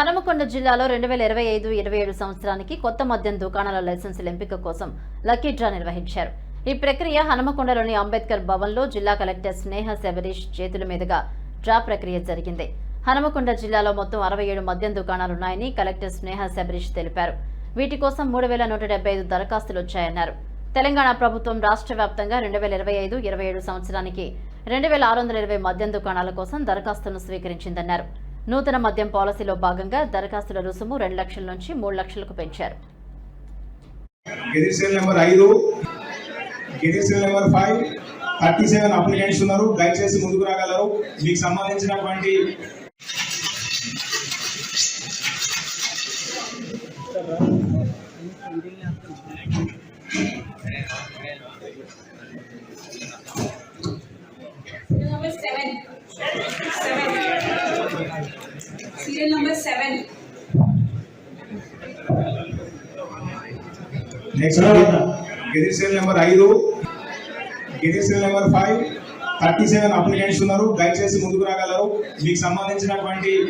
హనుమకొండ జిల్లాలో రెండు వేల ఇరవై ఐదు ఇరవై ఏడు సంవత్సరానికి కొత్త మద్యం దుకాణాల లైసెన్సుల ఎంపిక కోసం లక్కీ డ్రా నిర్వహించారు. ఈ ప్రక్రియ హనుమకొండలోని అంబేద్కర్ భవన్లో జిల్లా కలెక్టర్ స్నేహ శబరీష్ చేతుల మీదుగా డ్రా ప్రక్రియ జరిగింది. హనుమకొండ జిల్లాలో మొత్తం అరవై ఏడు మద్యం దుకాణాలున్నాయని కలెక్టర్ స్నేహ శబరీష్ తెలిపారు. వీటి కోసం మూడు వేల నూట డెబ్బై ఐదు దరఖాస్తులు వచ్చాయన్నారు. తెలంగాణ ప్రభుత్వం రాష్ట్ర వ్యాప్తంగా రెండు వేల ఇరవై ఐదు ఇరవై ఏడు సంవత్సరానికి రెండు వేల ఆరు వందల ఇరవై మద్యం దుకాణాల కోసం దరఖాస్తును స్వీకరించిందన్నారు. నూతన మద్యం పాలసీలో భాగంగా దరఖాస్తుల రుసుము రెండు లక్షల నుంచి మూడు లక్షలకు పెంచారు. థర్టీ సెవెన్ అప్లికెంట్స్ ఉన్నారు. దయచేసి ముందుకు రాగలరు. మీకు సంబంధించినటువంటి number seven. Seven. Next gazette number ఐదు gazette number five thirty seven applicants ఉన్నారు దయచేసి ముందుకు రాగలరు మీకు సంబంధించినటువంటి